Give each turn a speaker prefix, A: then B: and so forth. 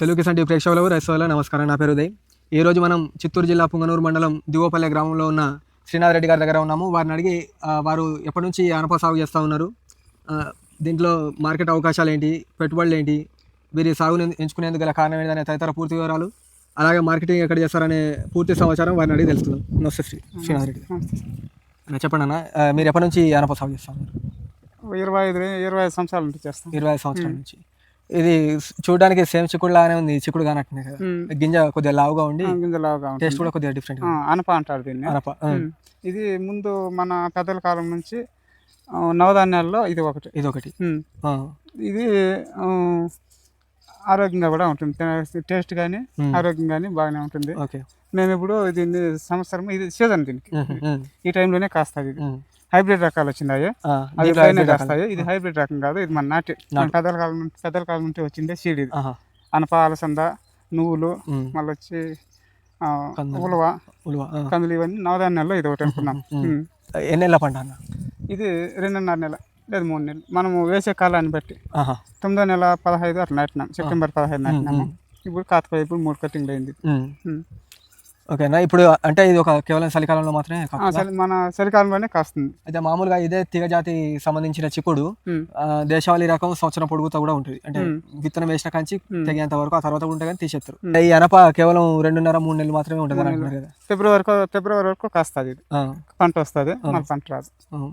A: Telugu Kisan TV ప్రేక్షకులకు రైతుల నమస్కారం. నా పేరు ఉదయ్. ఈ రోజు మనం చిత్తూరు జిల్లా పుంగనూరు మండలం దివోపల్లె గ్రామంలో ఉన్న శ్రీనాథ్ రెడ్డి గారి దగ్గర ఉన్నాము. వారిని అడిగి వారు ఎప్పటి నుంచి అనప సాగు చేస్తూ ఉన్నారు? దీంట్లో మార్కెట్ అవకాశాలు ఏంటి? పెట్టుబడులు ఏంటి? వీరి సాగుని ఎంచుకునేందుకు గల కారణం ఏంటనే తదితర పూర్తి వివరాలు అలాగే మార్కెటింగ్ ఎక్కడ చేస్తారనే పూర్తి సమాచారం వారిని అడిగి తెలుసుకుందాం. నమస్తే శ్రీ శ్రీనాథ్ రెడ్డి చెప్పండి అన్న మీరు ఎప్పటి నుంచి అనప సాగు చేస్తూ ఉన్నారు?
B: ఇరవై ఐదు ఇరవై ఐదు సంవత్సరాల నుంచి చేస్తాం.
A: ఇరవై ఐదు సంవత్సరాల నుంచి. ఇది చూడడానికి సేమ్ చిక్కుడు లాగానే ఉంది చిక్కుడు కానట్టునే కదా. గింజ కొద్దిగా లావుగా ఉండి
B: గింజలాగా ఉంటుంది.
A: టేస్ట్ కూడా కొద్దిగా డిఫరెంట్
B: అనప అంటారు దీన్ని.
A: అనప.
B: ఇది ముందు మన పెద్దల కాలం నుంచి నవధాన్యాల్లో ఇది ఒకటి.
A: ఇది ఒకటి.
B: ఇది ఆరోగ్యంగా కూడా ఉంటుంది. టేస్ట్ కానీ. ఆరోగ్యం కానీ బాగానే ఉంటుంది.
A: ఓకే.
B: మేము ఇప్పుడు దీన్ని సంవత్సరం ఇది సీజన్ దీనికి. ఈ టైంలోనే కాస్తుంది ఇది. హైబ్రిడ్ రకాలు వచ్చినాయి.
A: దీంట్లో
B: పైన. కాస్తాయి. ఇది హైబ్రిడ్ రకం కాదు ఇది మన నాటి పెద్దల కాలం నుంచి పెద్దల కాలం నుంచి వచ్చిందే సీడ్ ఇది. అనప అలసంద నువ్వులు మళ్ళీ వచ్చి. ఉలవ
A: ఉలువ.
B: కందులు ఇవన్నీ నవధాన్యాల్లో ఇది ఒకటి అనుకున్నాం
A: ఉమ్.
B: ఉమ్.
A: ఎన్ని నెలల పంట
B: ఇది రెండున్నర నెల లేదు మూడు నెలలు. మనము వేసే కాలాన్ని బట్టి. తొమ్మిదో నెల పదహైదు అట్లా నాటినాం. సెప్టెంబర్ పదహైదు నాటినాము. ఇప్పుడు కాతపై ఇప్పుడు మూడు కటింగ్ అయింది.
A: ఓకేనా ఇప్పుడు అంటే ఇది ఒక కేవలం చలికాలంలో మాత్రమే
B: మన చలికాలంలోనే కాస్తుంది
A: అయితే మామూలుగా ఇదే తీగ జాతి సంబంధించిన చిక్కుడు
B: ఉమ్.
A: ఆ, దేశవాళీ రకం సంవత్సరం పొడుగుతా కూడా ఉంటుంది అంటే
B: ఉమ్.
A: విత్తనం వేసిన కంచి
B: ఉమ్.
A: తెగేంత వరకు ఆ తర్వాత కూడా ఉంటే కానీ తీసేస్తారు
B: ఉమ్.
A: ఈ అనప కేవలం రెండున్నర మూడు నెలలు మాత్రమే ఉంటుంది అని అంటున్నారు కదా
B: ఫిబ్రవరి వరకు ఫిబ్రవరి వరకు కాస్తుంది ఇది
A: ఆ,
B: పంట వస్తుంది పంట రాదు
A: ఆ.